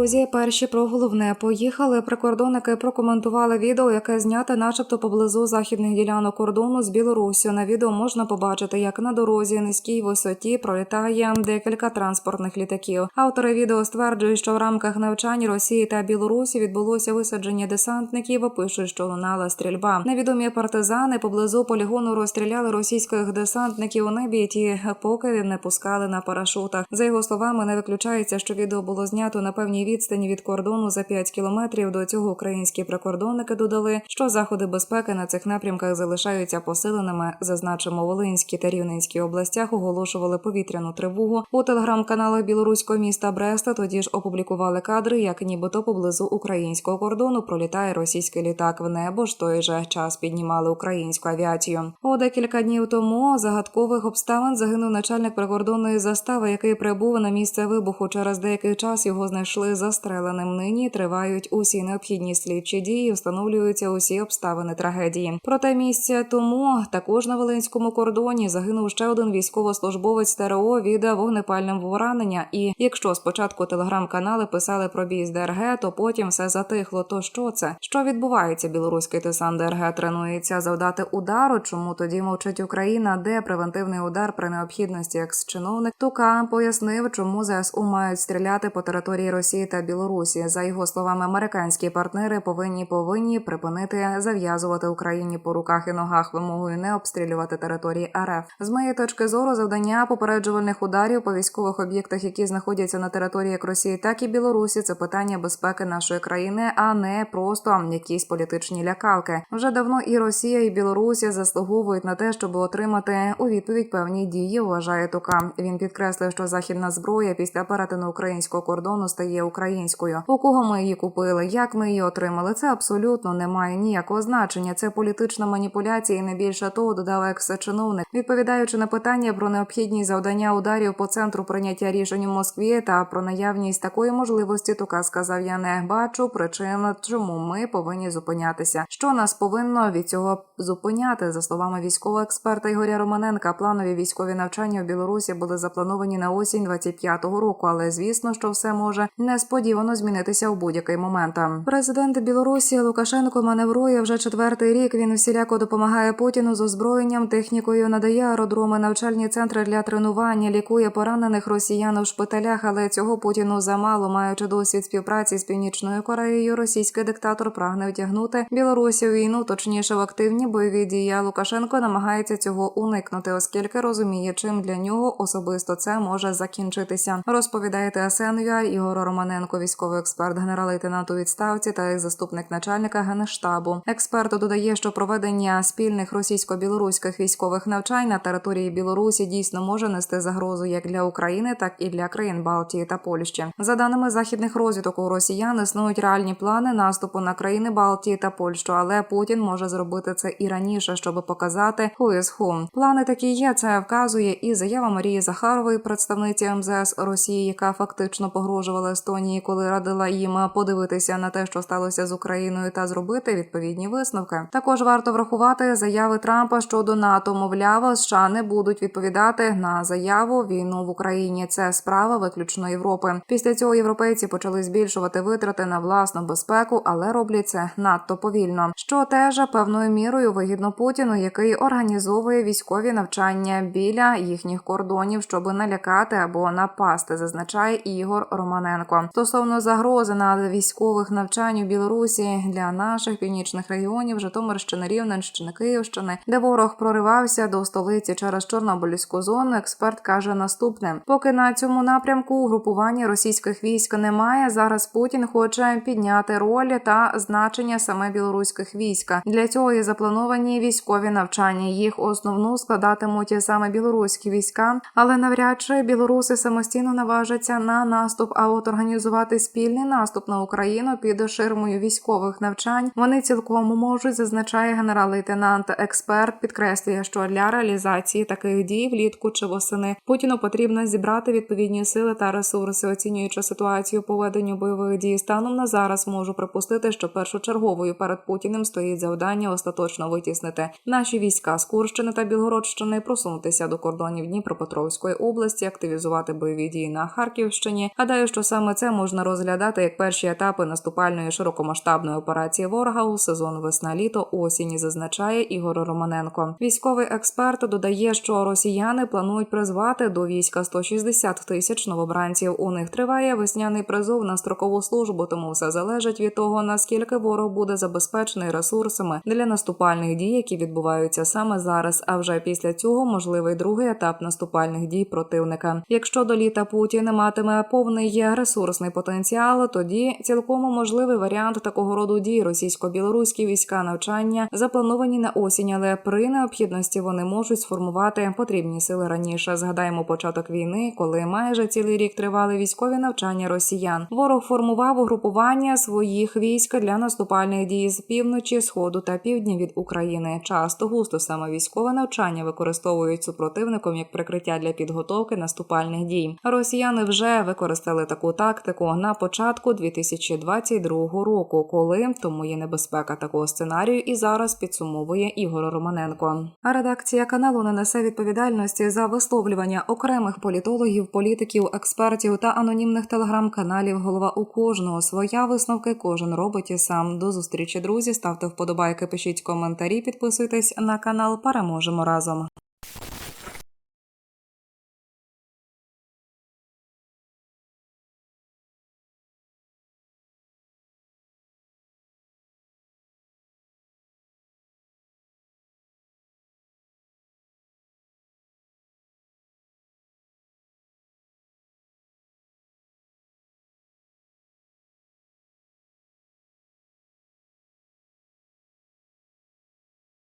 друзі, перші про головне поїхали. Прикордонники прокоментували відео, яке знято, начебто, поблизу західних ділянок кордону з Білоруссю. На відео можна побачити, як на дорозі низькій висоті пролітає декілька транспортних літаків. Автори відео стверджують, що в рамках навчань Росії та Білорусі відбулося висадження десантників. Пишуть, що лунала стрільба. Невідомі партизани поблизу полігону розстріляли російських десантників у небі. Ті поки не пускали на парашутах. За його словами, не виключається, що відео було знято на певній відстані від кордону за 5 кілометрів. До цього українські прикордонники додали, що заходи безпеки на цих напрямках залишаються посиленими. Зазначимо, Волинській та Рівненській областях оголошували повітряну тривогу у телеграм-каналах білоруського міста Бреста. Тоді ж опублікували кадри, як нібито поблизу українського кордону пролітає російський літак в небо. ж той же час піднімали українську авіацію. У декілька днів тому загадкових обставин загинув начальник прикордонної застави, який прибув на місце вибуху. Через деякий час його знайшли застреленим. Нині тривають усі необхідні слідчі дії, встановлюються усі обставини трагедії. Проте місця тому також на Волинському кордоні загинув ще один військовослужбовець ТРО від вогнепальним поранення. І якщо спочатку телеграм-канали писали про бій з ДРГ, то потім все затихло. То що це? Що відбувається? Білоруський десант ДРГ тренується завдати удару. Чому тоді мовчить Україна? Де превентивний удар при необхідності? Екс-чиновник Тука пояснив, чому ЗСУ мають стріляти по території Росії та Білорусі. За його словами, американські партнери повинні повинні припинити зав'язувати Україні по руках і ногах вимогою не обстрілювати території РФ. З моєї точки зору, завдання попереджувальних ударів по військових об'єктах, які знаходяться на території як Росії, так і Білорусі, це питання безпеки нашої країни, а не просто якісь політичні лякалки. Вже давно і Росія, і Білорусі заслуговують на те, щоб отримати у відповідь певні дії. Вважає Тука. Він підкреслив, що західна зброя після перетину українського кордону стає українською. У кого ми її купили, як ми її отримали, це абсолютно не має ніякого значення. Це політична маніпуляція, і не більше того, додав екс-чиновник, відповідаючи на питання про необхідність завдання ударів по центру прийняття рішень у Москві та про наявність такої можливості. Тука сказав: Я не бачу причин, чому ми повинні зупинятися. Що нас повинно від цього зупиняти, за словами військового експерта Ігоря Романенка, планові військові навчання в Білорусі були заплановані на осінь 25-го року, але звісно, що все може несподівано змінитися у будь-який момент. Президент Білорусі Лукашенко маневрує вже четвертий рік. Він всіляко допомагає Путіну з озброєнням, технікою, надає аеродроми, навчальні центри для тренування, лікує поранених росіян у шпиталях. Але цього Путіну замало, маючи досвід співпраці з північною Кореєю, російський диктатор прагне втягнути Білорусі у війну, точніше в активні бойові дії. Лукашенко намагається цього уникнути, оскільки розуміє, чим для нього особисто це може закінчитися. Розповідає ТСНЮА Ігор Романенко, військовий експерт, генерал-лейтенант відставці та екс-заступник начальника генштабу. Експерт додає, що проведення спільних російсько-білоруських військових навчань на території Білорусі дійсно може нести загрозу як для України, так і для країн Балтії та Польщі. За даними західних розвідок, у росіян існують реальні плани наступу на країни Балтії та Польщу, але Путін може зробити це і раніше, щоб показати who is who. Плани такі є. Це вказує і заява Марії Захарової, представниці МЗС Росії, яка фактично погрожувала Естонії, коли радила їм подивитися на те, що сталося з Україною, та зробити відповідні висновки. Також варто врахувати заяви Трампа щодо НАТО. Мовляв, США не будуть відповідати на заяву війну в Україні. Це справа виключно Європи. Після цього європейці почали збільшувати витрати на власну безпеку, але роблять це надто повільно. Що теж певною мірою вигідно Путіну, який організовує військові навчання біля їхніх кордонів, щоб налякати або напасти, зазначає Ігор Романенко. Стосовно загрози на військових навчань у Білорусі для наших північних регіонів Житомирщини, Рівненщини, Київщини, де ворог проривався до столиці через Чорнобильську зону. Експерт каже наступне: поки на цьому напрямку угрупування російських військ немає. Зараз Путін хоче підняти роль та значення саме білоруських військ. Для цього є заплановані військові навчання. Їх основну складатимуть саме білоруські війська, але навряд чи білоруси самостійно наважаться на наступ. А от організувати спільний наступ на Україну під ширмою військових навчань вони цілком можуть, зазначає генерал-лейтенант. Експерт підкреслює, що для реалізації таких дій влітку чи восени Путіну потрібно зібрати відповідні сили та ресурси, оцінюючи ситуацію по веденню бойових дій. Станом на зараз можу припустити, що першочерговою перед Путіним стоїть завдання остаточно витіснити наші війська з Курщини та Білгородщини, просунутися до кордонів Дніпропетровської області, активізувати бойові дії на Харківщині. Гадаю, що саме це можна розглядати як перші етапи наступальної широкомасштабної операції ворога у сезон весна-літо осінь, зазначає Ігор Романенко. Військовий експерт додає, що росіяни планують призвати до війська 160 тисяч новобранців. У них триває весняний призов на строкову службу, тому все залежить від того, наскільки ворог буде забезпечений ресурсами для наступальних дій, які відбуваються саме зараз. А вже після цього можливий другий етап наступальних дій противника. Якщо до літа Путін матиме повний ресурсний потенціал, тоді цілком можливий варіант такого роду дій російсько-білоруські війська навчання заплановані на осінь, але при необхідності вони можуть сформувати потрібні сили раніше. Згадаємо початок війни, коли майже цілий рік тривали військові навчання росіян. Ворог формував угрупування своїх військ для наступальних дій з півночі, сходу та півдня від України. Часто густо саме військове навчання використовують супротивником як прикриття для підготовки наступальних дій. Росіяни вже використали таку тактику на початку 2022 року, коли тому є небезпека такого сценарію, і зараз підсумовує Ігор Романенко. А редакція каналу не несе відповідальності за висловлювання окремих політологів, політиків, експертів та анонімних телеграм-каналів. Голова у кожного своя висновки кожен робить і сам. До зустрічі, друзі. Ставте вподобайки, пишіть коментарі, підписуйтесь на канал. Переможемо разом.